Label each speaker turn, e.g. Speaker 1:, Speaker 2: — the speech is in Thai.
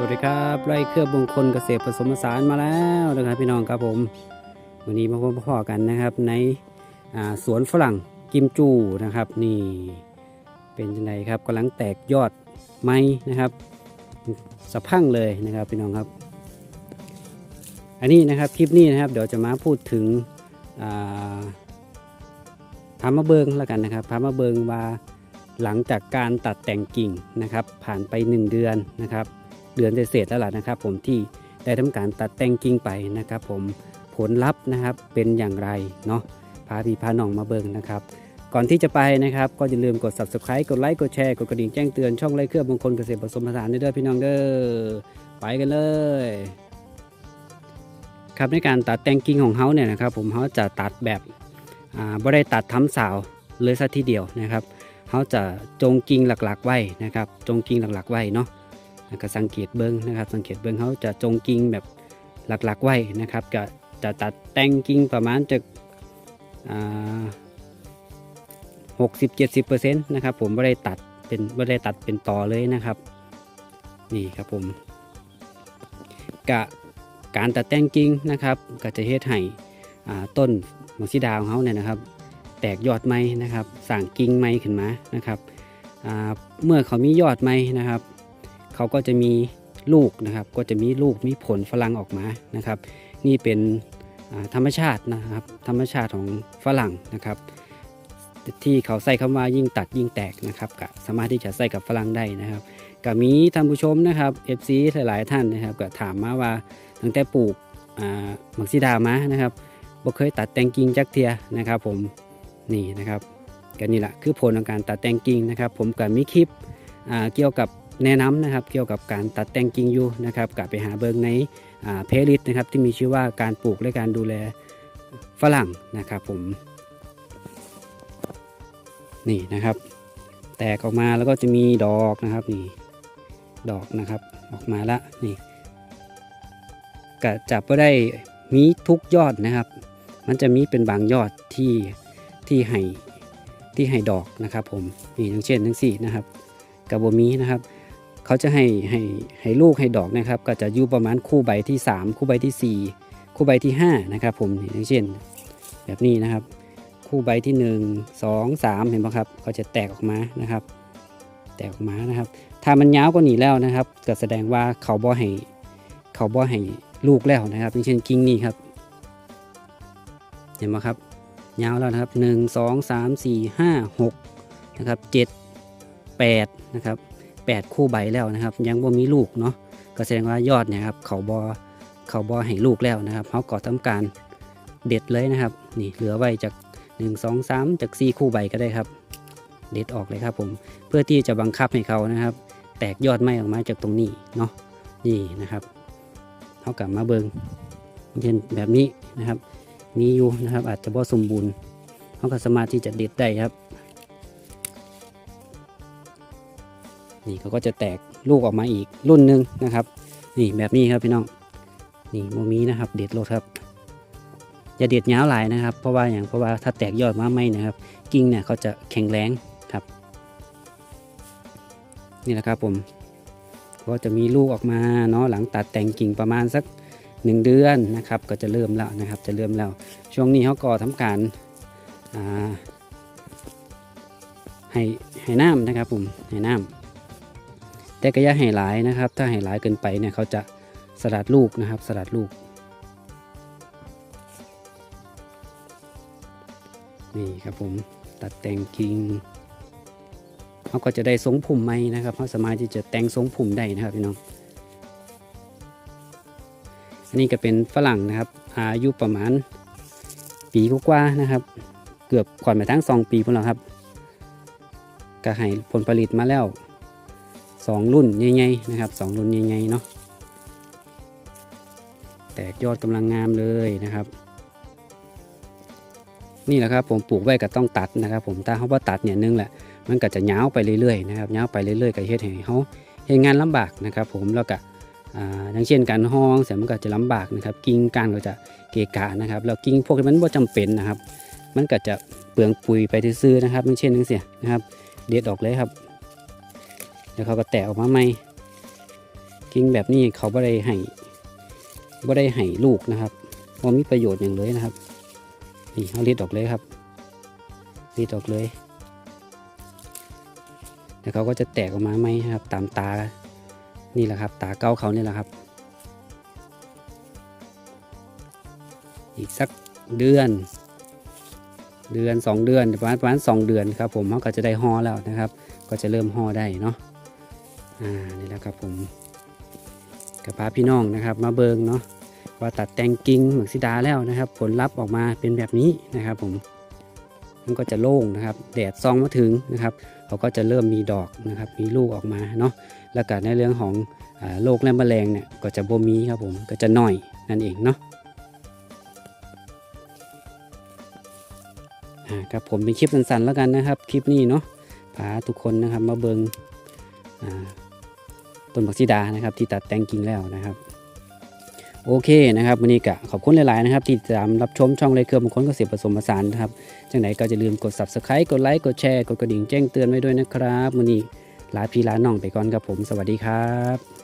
Speaker 1: สวัสดีครับไร่เครือมงคลเกษตรผสมผสานมาแล้วนะครับพี่น้องครับผมวันนี้มาพบพ่อกันนะครับในสวนฝรั่งกิมจูนะครับนี่เป็นยังไงครับกำลังแตกยอดไม้นะครับสะพังเลยนะครับพี่น้องครับ อันนี้นะครับคลิปนี้นะครับเดี๋ยวจะมาพูดถึงพามาเบิงแล้วกันนะครับพามาเบิงว่าหลังจากการตัดแต่งกิ่งนะครับผ่านไป 1 เดือนนะครับ เดือนเศษแล้วล่ะนะครับ ผมที่ได้ทำการตัดแต่งกิ่งไปนะครับ ผมผลลัพธ์นะครับเป็นอย่างไรเนาะพาพี่พาน้องมาเบิ่งนะครับ ก่อนที่จะไปนะครับ ก็อย่าลืมกด subscribe กดไลค์กดแชร์กดกระดิ่งแจ้งเตือนช่องไร่เครือมงคลเกษตรผสมผสานด้วยเด้อพี่น้องเด้อไปกันเลยครับในการตัดแต่งกิ่งของเขาเนี่ยนะครับ ผมเขาจะตัดแบบอ่ไม่ได้ตัดทำสาวเลยซะทีเดียวนะครับเขาจะจงกิ่งหลักๆไว้นะครับ จงกิ่งหลักๆไว้เนาะ แล้วก็สังเกตเบิ้งนะครับ สังเกตเบิ้งเขาจะจงกิ่งแบบหลักๆไว้นะครับก็จะตัดแต่งกิ่งประมาณจากหกสิบเจ็ดสิบเปอร์เซ็นต์นะครับผมไม่ได้ตัดเป็นไม่ได้ตัดเป็นต่อเลยนะครับ นี่ครับผมกะการตัดแต่งกิ่งนะครับ ก็จะเฮ็ดให้ต้นมังสีดาวเขาเนี่ยนะครับ แตกยอดไม้นะครับสั่งกิ่งไม้ขึ้นมานะครับเมื่อเขามียอดไม้นะครับ เขาก็จะมีลูกนะครับ ก็จะมีลูกมีผลฝรั่งออกมานะครับ นี่เป็นธรรมชาตินะครับ ธรรมชาติของฝรั่งนะครับ ที่เขาใส่คำว่ายิ่งตัดยิ่งแตกนะครับก็สามารถที่จะใส่กับฝรั่งได้นะครับก็มีท่านผู้ชมนะครับ FC หลายๆท่านนะครับก็ถามมาว่าตั้งแต่ปลูกมักซิดามานะครับบ่เคยตัดแตงกิ่งจักเทียนะครับผมนี่นะครับก็นี่แหละคือผลของการตัดแตงกิ่งนะครับ ผมก็มีคลิปเกี่ยวกับ แนะนำนะครับเกี่ยวกับการตัดแต่งกิ่งอยู่นะครับกลับไปหาเบิงในเพลิสนะครับที่มีชื่อว่าการปลูกและการดูแลฝรั่งนะครับผมนี่นะครับ แตกออกมาแล้วก็จะมีดอกนะครับนี่ดอกนะครับออกมาละนี่ก็จับก็ได้มีทุกยอดนะครับ มันจะมีเป็นบางยอดที่ที่ให้ที่ให้ดอกนะครับผมนี่อย่างเช่นทั้งสี่นะครับกับโบมีนะครับ เขาจะให้ให้ให้ลูกให้ดอกนะครับก็จะอยู่ประมาณคู่ใบที่ 3 คู่ใบที่ 4 คู่ใบที่5นะครับผมอย่างเช่น แบบนี้นะครับ คู่ใบที่ 1 2 3 เห็นไหมครับเขาจะแตกออกมานะครับ แตกออกมานะครับ ถ้ามันยาวกว่านี้แล้วนะครับ ก็แสดงว่าเขาบ่ให้เขาบ่ให้ลูกแล้วนะครับ อย่างเช่นกิ่งนี้ครับ เห็นไหมครับยาวแล้วนะครับ 1 2 3 4 5 6นะครับ7 8นะครับ 8 คู่ใบแล้วนะครับ ยังบ่มีลูกเนาะก็แสดงว่ายอดเนี่ยครับเขาบอเขาบอให้ลูกแล้วนะครับเขาก็ทำการเด็ดเลยนะครับ นี่เหลือไว้จาก 1 2 3 จาก 4 คู่ใบก็ได้ครับ เด็ดออกเลยครับผมเพื่อที่จะบังคับให้เขานะครับ แตกยอดไม้ออกมาจากตรงนี้เนาะนี่นะครับเขากลับมาเบิงเช่นแบบนี้นะครับ มีอยู่นะครับอาจจะบ่สมบูรณ์เขาก็สามารถที่จะเด็ดได้ครับ นี่เขาก็จะแตกลูกออกมาอีกรุ่นหนึ่งนะครับ นี่แบบนี้ครับพี่น้องนี่โมมีนะครับ เด็ดโลดครับอย่าเด็ดยาวหลายนะครับ เพราะว่าอย่างเพราะว่าถ้าแตกยอดมาไม่นะครับ กิ่งเนี่ยเขาจะแข็งแรงครับ นี่แหละครับผมก็จะมีลูกออกมาเนาะหลังตัดแต่งกิ่งประมาณสักหนึ่งเดือนนะครับ ก็จะเริ่มแล้วนะครับ จะเริ่มแล้วช่วงนี้เขาก็ทำการให้ให้น้ำนะครับผมให้น้ำ แต่ก็อย่าให้หลายนะครับ ถ้าให้หลายเกินไปเนี่ยเขาจะสลัดลูกนะครับ สลัดลูก นี่ครับผมตัดแต่งกิ่งเขาก็จะได้ทรงผมใหม่นะครับเขาสามารถที่จะแต่งทรงผมได้นะครับพี่น้องอันนี้ก็เป็นฝรั่งนะครับ อายุประมาณปีกว่าๆนะครับ เกือบก่อนไปทั้งสองปีพวกเราครับก็ให้ผลผลิตมาแล้ว สองรุ่นใหญ่ๆนะครับสองรุ่นใหญ่ๆเนาะแตกยอดกำลังงามเลยนะครับ นี่แหละครับผมปลูกไว้ก็ต้องตัดนะครับ ผมถ้าเขาว่าตัดเนี่ยนึงแหละมันก็จะยาวไปเรื่อยๆนะครับยาวไปเรื่อยๆก็เฮ็ดให้เขาเฮ็ดงานลำบากนะครับ ผมแล้วก็อย่างเช่นการห้องเสียมันก็จะลำบากนะครับ กิ่งก้านก็จะเกะกะนะครับแล้วกิ่งพวกมันบ่าจำเป็นนะครับ มันก็จะเปลืองปุ๋ยไปซื่อนะครับอย่างเช่นนึงเสียนะครับ เด็ดออกเลยครับ แล้วเขาก็แตะออกมาใหม่กิ่งแบบนี้เขาบ่ได้ให้บ่ได้ให้ลูกนะครับว่ามีประโยชน์อย่างเลยนะครับนี่เขารีดออกเลยครับรีดออกเลยแล้วเขาก็จะแตกออกมาไหมครับ ตามตานี่แหละครับ ตาเก้าเขานี่แหละครับ อีกสักเดือน เดือนสองเดือนประมาณประมาณสองเดือนครับผมเขาก็จะได้ห่อแล้วนะครับ ก็จะเริ่มห่อได้เนาะ อ่านี่แหละครับผมกับพาพี่น้องนะครับ มาเบิงเนาะว่าตัดแต่งกิ่งหมึกซิดาแล้วนะครับ ผลลัพธ์ออกมาเป็นแบบนี้นะครับ ผมมันก็จะโล่งนะครับ แดดซองมาถึงนะครับเขาก็จะเริ่มมีดอกนะครับ มีลูกออกมาเนาะแล้วก็ในเรื่องของอโรคและแมลงเนี่ยก็จะบ่มีครับผมก็จะน้อยนั่นเองเนาะอ่าครับผมเป็นคลิปสั้นๆแล้วกันนะครับ คลิปนี้เนาะพาทุกคนนะครับมาเบิงอ่า ต้นบักซีดานะครับ ที่ตัดแต่งกิ่งแล้วนะครับ โอเคนะครับวันนี้ก็ขอบคุณหลายๆนะครับ ที่ติดตามรับชมช่องไรเครือมงคลเสียผสมผสานนะครับจังไหนก็จะลืมกด subscribe กดไลค์กดแชร์กดกระดิ่งแจ้งเตือนไว้ด้วยนะครับวันนี้ลาพี่ลาน้องไปก่อนครับผม สวัสดีครับ